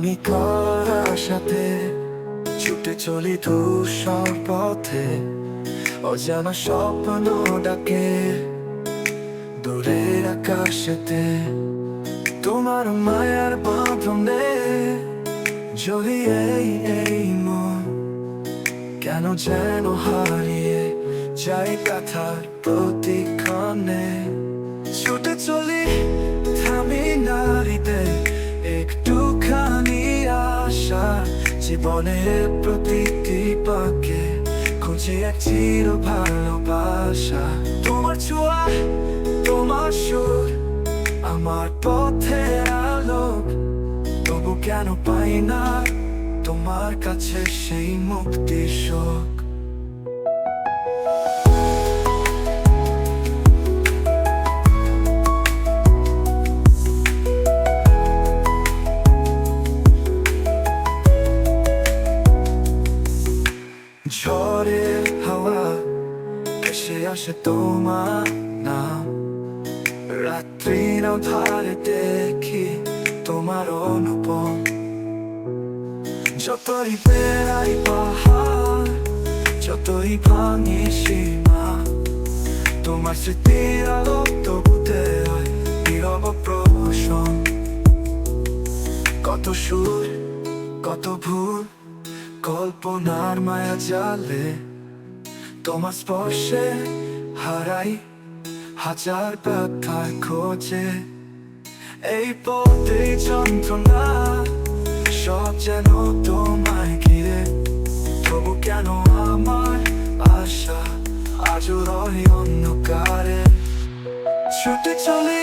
আমি করার সাথে ছুটে চলি ধূসর পথে। অজানা স্বপ্ন ডাকে দূরের আকাশেতে। তোমার মায়ার বাঁধনে জড়িয়ে এই মন কেন যেন হারিয়ে যাই কথার প্রতিক্ষণে। জীবনের প্রতিটি পাকে খুঁজে এক চির ভালোবাসা। তোমার ছোঁয়া, তোমার সুর, আমার পথে আলোক। তবু কেন পাই না তোমার কাছে সেই মুক্তি শোক ঝড়ের হাওয়া এসে আসে তোমার নাম। রাত্রির ধারে দেখি তোমার অনুপম। যতই বেড়াই পাহাড়, যতই ভাঙি সীমা, তোমার স্মৃতির আলো তবু দেয় নীরব প্রহসন। কত সুর, কত ভুল কল্পনার মায়া জালে তোমার স্পর্শে হারাই হাজার ব্যথার খোঁজে। এই পথে যন্ত্রণা সব যেন তোমায় ঘিরে। তবু কেন আমার আশা আজও রয় অন্ধকারে? ছুটে চলে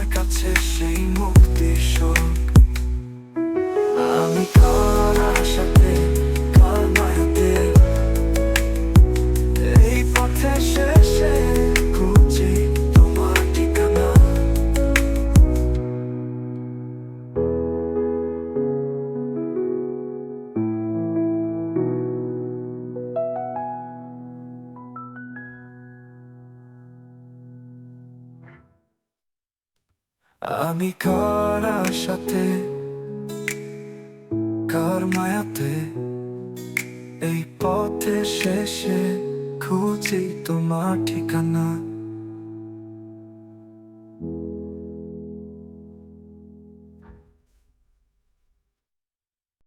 তোমার কাছে সেই মুক্তির সুখ আমি কার সাথে কার মায়াতে এই পথে শেষে খুঁজি তোমার ঠিকানা।